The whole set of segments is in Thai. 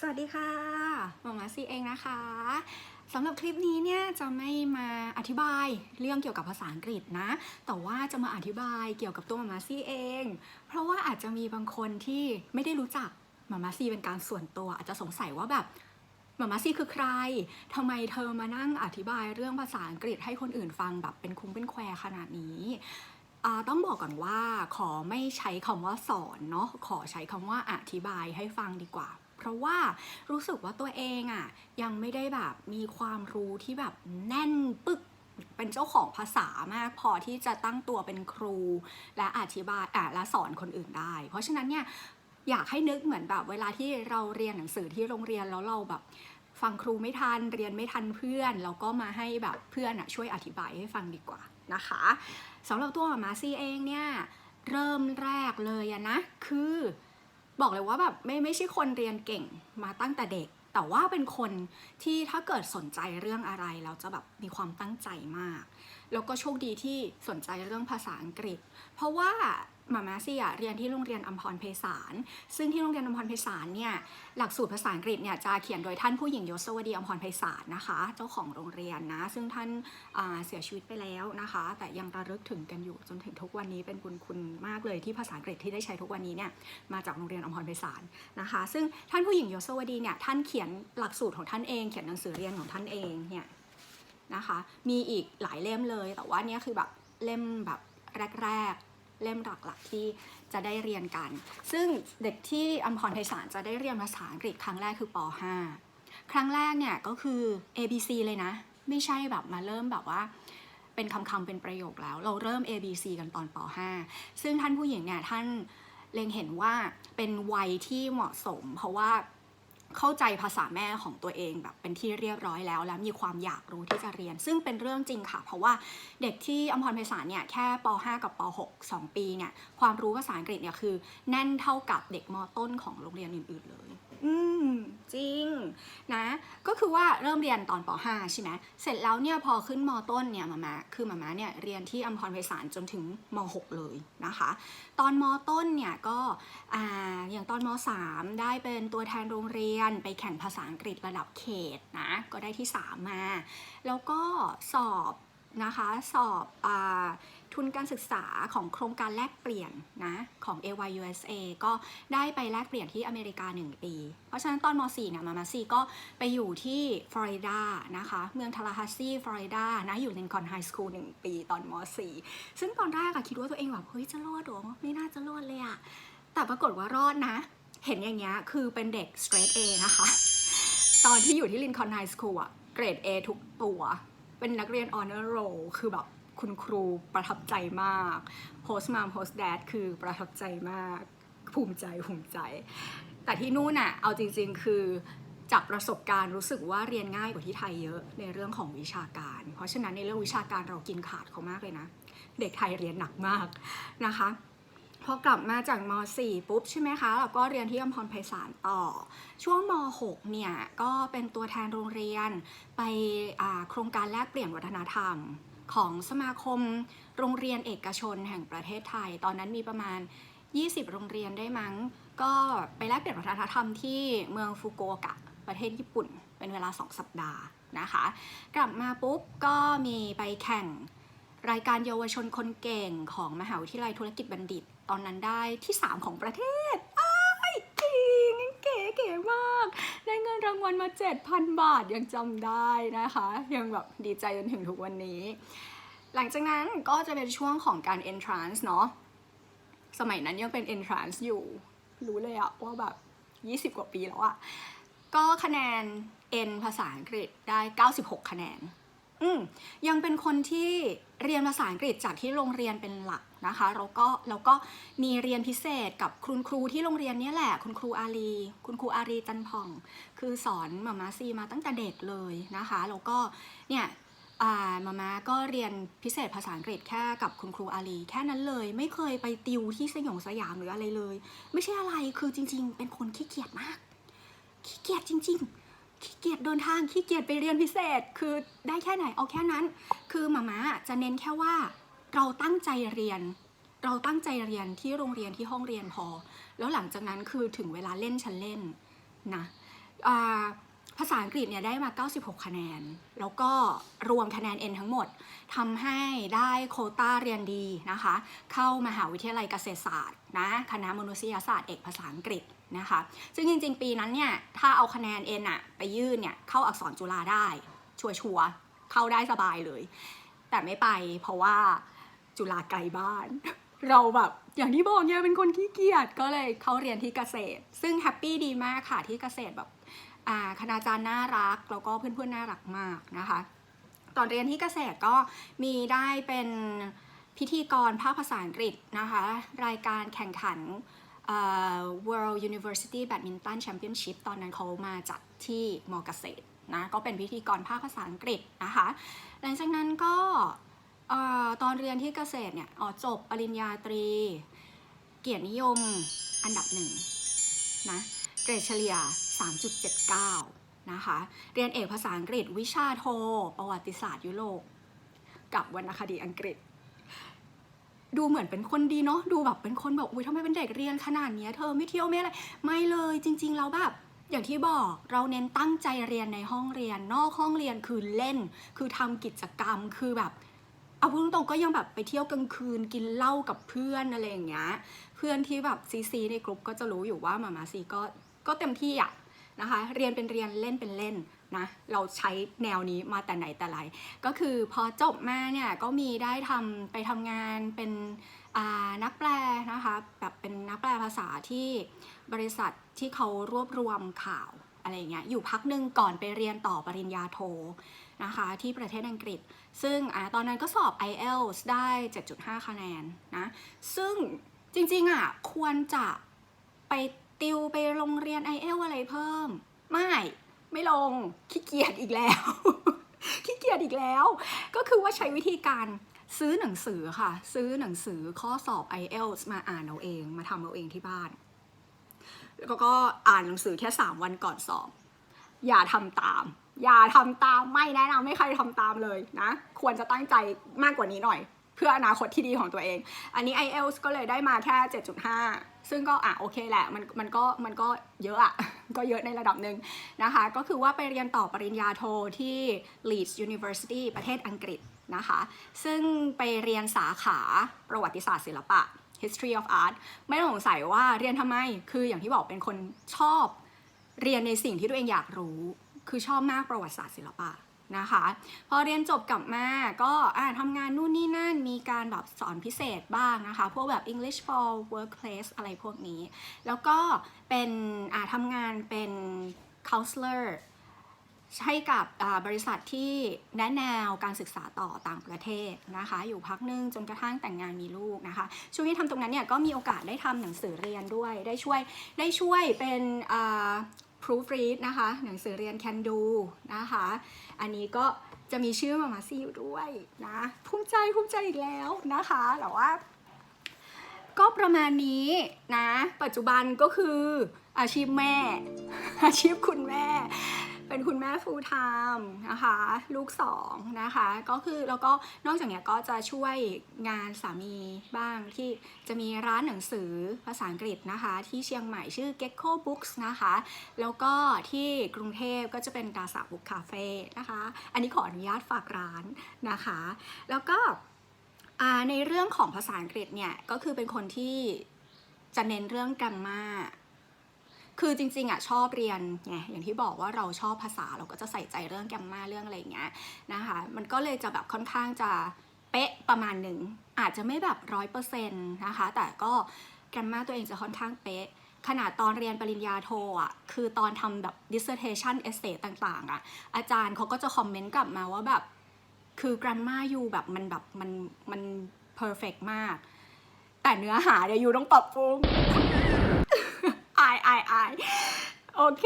สวัสดีค่ะหมอมาซีเองนะคะสำหรับคลิปนี้เนี่ยจะไม่มาอธิบายเรื่องเกี่ยวกับภาษาอังกฤษนะ แต่ว่าจะมาอธิบายเกี่ยวกับตัวหมอมาซีเอง เพราะว่าอาจจะมีบางคนที่ไม่ได้รู้จักหมอมาซีเป็นการส่วนตัว อาจจะสงสัยว่าแบบหมอมาซีคือใครทำไมเธอมานั่งอธิบายเรื่องภาษาอังกฤษให้คนอื่นฟังแบบเป็นคุ้งเป็นแควขนาดนี้ ต้องบอกก่อนว่าขอไม่ใช้คำว่าสอนเนาะ ขอใช้คำว่าอธิบายให้ฟังดีกว่า ราะว่ารู้สึกว่าตัวเองอะ่ะยังไม่ได้แบบมีความรู้ที่แบบแน่นปึกเป็นเจ้าของภาษามากพอที่จะตั้งตัวเป็นครู และอธิบายอะและสอนคนอื่นได้ เพราะฉะนั้นเนี่ยอยากให้นึกเหมือนแบบเวลาที่เราเรียนหนังสือที่โรงเรียนแล้วเราแบบฟังครูไม่ทันเรียนไม่ทันเพื่อนแล้วก็มาให้แบบเพื่อนอะช่วยอธิบายให้ฟังดีกว่านะคะสำหรับตัวมาซี่เองเนี่ยเริ่มแรกเลยนะคือ บอกเลยว่าแบบไม่ไม่ใช่คนเรียนเก่งมาตั้งแต่เด็ก แต่ว่าเป็นคนที่ถ้าเกิดสนใจเรื่องอะไรแล้วจะแบบมีความตั้งใจมาก แล้วก็โชคดีที่สนใจเรื่องภาษาอังกฤษ เพราะว่า มามาซี่อะเรียนที่โรงเรียนอัมพรไพศาลซึ่งที่โรงเรียนอัมพรไพศาลเนี่ยหลักสูตรภาษาอังกฤษเนี่ยจะเขียนโดยท่านผู้หญิงยศวดีอัมพรไพศาลนะคะ เจ้าของโรงเรียนนะซึ่งท่านาเสียชีวิตไปแล้วนะคะ แต่ยังระลึกถึงกันอยู่จนถึงทุกวันนี้เป็นบุญคุณมากเลยที่ภาษาอังกฤษที่ได้ใช้ทุกวันนี้เนี่ยมาจากโรงเรียนอัมพรไพศาลนะคะ ซึ่งท่านผู้หญิงยศวดีเนี่ยท่านเขียนหลักสูตรของท่านเองเขียนหนังสือเรียนของท่านเองเนี่ยนะคะมีอีกหลายเล่มเลยแต่ว่านี่คือแบบเล่มแบบแรกๆ เล่มหลักๆที่จะได้เรียนกัน ซึ่งเด็กที่อัมพรไพศาลจะได้เรียนภาษาอังกฤษครั้งแรกคือป .5 ครั้งแรกเนี่ยก็คือ A B C เลยนะ ไม่ใช่แบบมาเริ่มแบบว่าเป็นคำๆเป็นประโยคแล้ว เราเริ่ม A B C กันตอนป .5 ซึ่งท่านผู้หญิงเนี่ยท่านเล็งเห็นว่าเป็นวัยที่เหมาะสม เพราะว่า เข้าใจภาษาแม่ของตัวเองแบบเป็นที่เรียบร้อยแล้ว และมีความอยากรู้ที่จะเรียน ซึ่งเป็นเรื่องจริงค่ะ เพราะว่าเด็กที่อมพรไพศาลเนี่ยแค่ป .5 กับป .6 2 ปีเนี่ยความรู้ภาษาอังกฤษเนี่ยคือแน่นเท่ากับเด็กมต้นของโรงเรียนอื่น ๆ เลย อืมจริงนะ ก็คือว่าเริ่มเรียนตอนป .5 ใช่ไหมเสร็จแล้วเนี่ยพอขึ้นมต้นเนี่ยมามาคือมามาเนี่ยเรียนที่อัมพรไพศาลจนถึงม .6 เลยนะคะ ตอนมต้นเนี่ยก็อ่าอย่างตอนม .3 ได้เป็นตัวแทนโรงเรียนไปแข่งภาษาอังกฤษระดับเขตนะก็ได้ที่ 3 มา แล้วก็สอบนะคะสอบอา ทุนการศึกษาของโครงการแลกเปลี่ยนนะของ AYUSA ก็ได้ไปแลกเปลี่ยนที่อเมริกา 1 ปี เพราะฉะนั้นตอนม .4 เนี่ยมามาซีก็ไปอยู่ที่ฟลอริดานะคะเมืองทาราฮาซีฟลอริดานะอยู่ลินคอนไฮสคูล1ปีตอนม .4 ซึ่งตอนแรกอะคิดว่าตัวเองแบบเฮ้ยจะรอดหรอไม่น่าจะรอดเลยอะแต่ปรากฏว่ารอดนะ เห็นอย่างเงี้ยคือเป็นเด็ก straight A นะคะ ตอนที่อยู่ที่ลินคอนไฮสคูลอะเกรด A ทุกตัว เป็นนักเรียน honor roll คือแบบ คุณครูประทับใจมาก post mom post dad คือประทับใจมาก ภูมิใจภูมิใจ แต่ที่นู่นน่ะเอาจริง ๆ คือจากประสบการณ์รู้สึกว่าเรียนง่ายกว่าที่ไทยเยอะในเรื่องของวิชาการ เพราะฉะนั้นในเรื่องวิชาการเรากินขาดเขามากเลยนะ เด็กไทยเรียนหนักมากนะคะพอกลับมาจากม .4 ปุ๊บใช่ไหมคะเราก็เรียนที่อมพรไพศาลต่อ ช่วงม .6 เนี่ยก็เป็นตัวแทนโรงเรียนไปโครงการแลกเปลี่ยนวัฒนธรรม ของสมาคมโรงเรียนเอกชนแห่งประเทศไทย ตอนนั้นมีประมาณ 20 โรงเรียนได้มั้ง ก็ไปแลกเปลี่ยนวัฒนธรรมที่เมืองฟุกุโอกะประเทศญี่ปุ่น เป็นเวลา 2 สัปดาห์นะคะ กลับมาปุ๊บก็มีไปแข่งรายการเยาวชนคนเก่งของมหาวิทยาลัยธุรกิจบัณฑิต ตอนนั้นได้ที่ 3 ของประเทศอ้ายจริงเก๋เก๋มาก ได้เงินรางวัลมา 7,000 บาทยังจำได้นะคะ ยังแบบดีใจจนถึงทุกวันนี้ หลังจากนั้นก็จะเป็นช่วงของการ entrance เนาะสมัยนั้นยังเป็น entrance อยู่ รู้เลยอะว่าแบบ 20 กว่าปีแล้วอะก็คะแนน N ภาษาอังกฤษได้ 96 คะแนน อืมยังเป็นคนที่เรียนภาษาอังกฤษจากที่โรงเรียนเป็นหลักนะคะแล้วก็แล้วก็มีเรียนพิเศษกับคุณครูที่โรงเรียนนี้แหละ คุณครูอารี คุณครูอารีจันผ่อง คือสอนมามาซีมาตั้งแต่เด็กเลยนะคะแล้วก็เนี่ยอ่ามามาก็เรียนพิเศษภาษาอังกฤษแค่กับคุณครูอารีแค่นั้นเลย ไม่เคยไปติวที่สยองสยามหรืออะไรเลย ไม่ใช่อะไรคือจริง ๆ เป็นคนขี้เกียจมาก ขี้เกียจจริง ๆ ขี้เกียจเดินทางขี้เกียจไปเรียนพิเศษ คือได้แค่ไหนเอาแค่นั้น คือมาม่าจะเน้นแค่ว่าเราตั้งใจเรียน เราตั้งใจเรียนที่โรงเรียนที่ห้องเรียนพอ แล้วหลังจากนั้นคือถึงเวลาเล่นฉันเล่นนะภาษาอังกฤษเนี่ยได้มา 96 คะแนน แล้วก็รวมคะแนน N ทั้งหมดทำให้ได้โคต้าเรียนดีนะคะ เข้ามหาวิทยาลัยเกษตรศาสตร์นะคณะมนุษยศาสตร์เอกภาษาอังกฤษ นะคะ ซึ่งจริง ๆ ปีนั้นเนี่ยถ้าเอาคะแนน N อะไปยื่นเนี่ยเข้าอักษรจุฬาได้ชัวร์ๆเข้าได้สบายเลย แต่ไม่ไปเพราะว่าจุฬาไกลบ้าน เราแบบอย่างที่บอกเนี่ยเป็นคนขี้เกียจก็เลยเข้าเรียนที่เกษตร ซึ่งแฮปปี้ดีมากค่ะที่เกษตรแบบอ่าคณาจารย์น่ารักแล้วก็เพื่อนๆน่ารักมากนะคะ ตอนเรียนที่เกษตรก็มีได้เป็นพิธีกรภาคภาษาอังกฤษนะคะ รายการแข่งขัน World University Badminton Championship ตอนนั้นเขามาจัดที่มอเกษตรนะก็เป็นพิธีกรภาคภาษาอังกฤษนะคะ หลังจากนั้นก็ตอนเรียนที่เกษตรเนี่ยจบปริญญาตรี เกียรตินิยมอันดับหนึ่งนะเกรดเฉลี่ย 3.79 นะคะ เรียนเอกภาษาอังกฤษวิชาโท ประวัติศาสตร์ยุโรปกับวรรณคดีอังกฤษ ดูเหมือนเป็นคนดีเนาะดูแบบเป็นคนแบบอุ้ยทำไมเป็นเด็กเรียนขนาดเนี้ยเธอไม่เที่ยวไม่อะไรไม่เลยจริง ๆ แล้วแบบอย่างที่บอกเราเน้นตั้งใจเรียนในห้องเรียน นอกห้องเรียนคือเล่น คือทำกิจกรรมคือแบบเอาพูดตรงๆก็ยังแบบไปเที่ยวกลางคืนกินเหล้ากับเพื่อนอะไรอย่างเงี้ยเพื่อนที่แบบซีซีในกลุ่มก็จะรู้อยู่ว่ามามาซีก็ก็เต็มที่อะนะคะเรียนเป็นเรียนเล่นเป็นเล่น นะเราใช้แนวนี้มาแต่ไหนแต่ไร ก็คือพอจบมาเนี่ยก็มีได้ทำไปทำงานเป็นนักแปลนะคะแบบเป็นนักแปลภาษาที่บริษัทที่เขารวบรวมข่าวอะไรอย่างเงี้ยอยู่พักหนึ่งก่อนไปเรียนต่อปริญญาโทนะคะที่ประเทศอังกฤษ ซึ่งอตอนนั้นก็สอบ IELTS ได้ 7.5 คะแนนนะซึ่งจริงๆอะควรจะไปติวไปโรงเรียน IELTS อะไรเพิ่ม ไม่ ไม่ลงขี้เกียจอีกแล้ว ขี้เกียจอีกแล้ว ก็คือว่าใช้วิธีการซื้อหนังสือค่ะ ซื้อหนังสือข้อสอบ IELTS มาอ่านเอาเอง มาทำเอาเองที่บ้าน แล้วก็อ่านหนังสือแค่ 3 วันก่อนสอบ อย่าทำตาม อย่าทำตามไม่แนะนำให้ใครทำตามเลยนะ ควรจะตั้งใจมากกว่านี้หน่อย เพื่ออนาคตที่ดีของตัวเอง อันนี้ IELTS ก็เลยได้มาแค่ 7.5 ซึ่งก็อะโอเคแหละ มันมันก็มันก็เยอะอะ ก็เยอะในระดับหนึ่งนะคะ ก็คือว่าไปเรียนต่อปริญญาโทที่ Leeds University ประเทศอังกฤษนะคะ ซึ่งไปเรียนสาขาประวัติศาสตร์ศิลปะ History of Art ไม่ต้องสงสัยว่าเรียนทำไม คืออย่างที่บอกเป็นคนชอบเรียนในสิ่งที่ตัวเองอยากรู้ คือชอบมากประวัติศาสตร์ศิลปะ นะคะ พอเรียนจบกลับมาก็อ่าทำงานนู่นนี่นั่นมีการแบบสอนพิเศษบ้างนะคะ พวกแบบ English for Workplace อะไรพวกนี้ แล้วก็เป็นอ่าทำงานเป็น counselor ให้กับบริษัทที่แนะแนวการศึกษาต่อต่างประเทศนะคะ อยู่พักนึงจนกระทั่งแต่งงานมีลูกนะคะ ช่วงที่ทำตรงนั้นเนี่ยก็มีโอกาสได้ทำหนังสือเรียนด้วย ได้ช่วยได้ช่วยเป็น proofread นะคะ หนังสือเรียน can do นะคะ อันนี้ก็จะมีชื่อมามาซี่อยู่ด้วยนะ ภูมิใจภูมิใจอีกแล้วนะคะแต่ว่า ก็ประมาณนี้นะ ปัจจุบันก็คืออาชีพแม่ อาชีพคุณแม่ เป็นคุณแม่ full time นะคะ ลูกสองนะคะ ก็คือแล้วก็นอกจากเนี้ยก็จะช่วยงานสามีบ้างที่จะมีร้านหนังสือภาษาอังกฤษนะคะ ที่เชียงใหม่ชื่อ Gecko Books นะคะ แล้วก็ที่กรุงเทพก็จะเป็นกาสาบุ๊กคาเฟ่นะคะ อันนี้ขออนุญาตฝากร้านนะคะ แล้วก็ในเรื่องของภาษาอังกฤษเนี่ยก็คือเป็นคนที่จะเน้นเรื่องกรมมา คือจริงๆอะชอบเรียนไงอย่างที่บอกว่าเราชอบภาษาเราก็จะใส่ใจเรื่องแกรมมาเรื่องอะไรอย่างเงี้ยนะคะ มันก็เลยจะแบบค่อนข้างจะเป๊ะประมาณหนึ่งอาจจะไม่แบบร้อยเปอร์เซ็นต์นะคะ แต่ก็แกรมมาตัวเองจะค่อนข้างเป๊ะขนาดตอนเรียนปริญญาโทอะ คือตอนทำแบบ dissertation essay ต่างๆ อะ อาจารย์เขาก็จะคอมเมนต์กลับมาว่าแบบ คือ grammar อยู่แบบมันแบบมันมัน perfect มาก แต่เนื้อหาเนี่ยอยู่ต้องปรับปรุง อายอายโอเค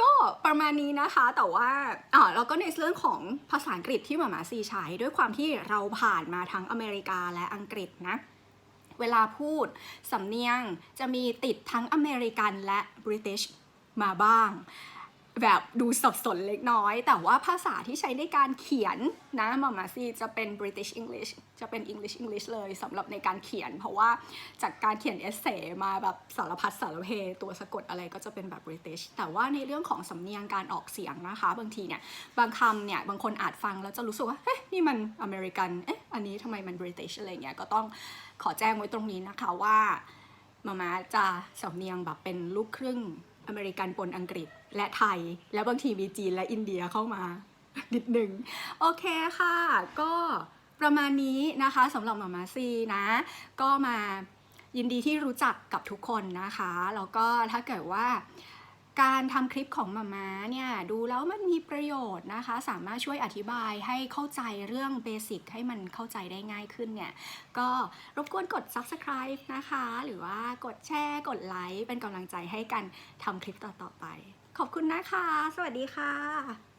ก็ประมาณนี้นะคะ แต่ว่าอ่าแล้วก็ในเรื่องของภาษาอังกฤษที่หมาหมาซีใช้ด้วยความที่เราผ่านมาทั้งอเมริกาและอังกฤษนะเวลาพูด สำเนียงจะมีติดทั้งอเมริกันและบริติชมาบ้าง แบบดูสับสนเล็กน้อย แต่ว่าภาษาที่ใช้ในการเขียนนะมามาซีจะเป็น British English จะเป็น English English เลยสำหรับในการเขียน เพราะว่าจากการเขียนเอเซมาแบบสารพัดสารเพตัวสะกดอะไรก็จะเป็นแบบ British แต่ว่าในเรื่องของสำเนียงการออกเสียงนะคะ บางทีเนี่ย บางคำเนี่ย บางคนอาจฟังแล้วจะรู้สึกว่า เฮ้ยนี่มันอเมริกัน เอ๊ะอันนี้ทำไมมัน British อะไรเงี้ยก็ต้องขอแจ้งไว้ตรงนี้นะคะว่ามามาจะสำเนียงแบบเป็นลูกครึ่ง อเมริกันปนอังกฤษและไทย แล้วบางทีมีจีนและอินเดียเข้ามา นิดหนึ่งโอเคค่ะ ก็ประมาณนี้นะคะสำหรับมามาซีนะ ก็มายินดีที่รู้จักกับทุกคนนะคะ แล้วก็ถ้าเกิดว่า การทำคลิปของมาม่าเนี่ยดูแล้วมันมีประโยชน์นะคะ สามารถช่วยอธิบายให้เข้าใจเรื่องเบสิกให้มันเข้าใจได้ง่ายขึ้นเนี่ยก็รบกวนกด subscribe นะคะ หรือว่ากดแชร์กดไลค์เป็นกำลังใจให้กันทำคลิปต่อๆไป ขอบคุณนะคะ สวัสดีค่ะ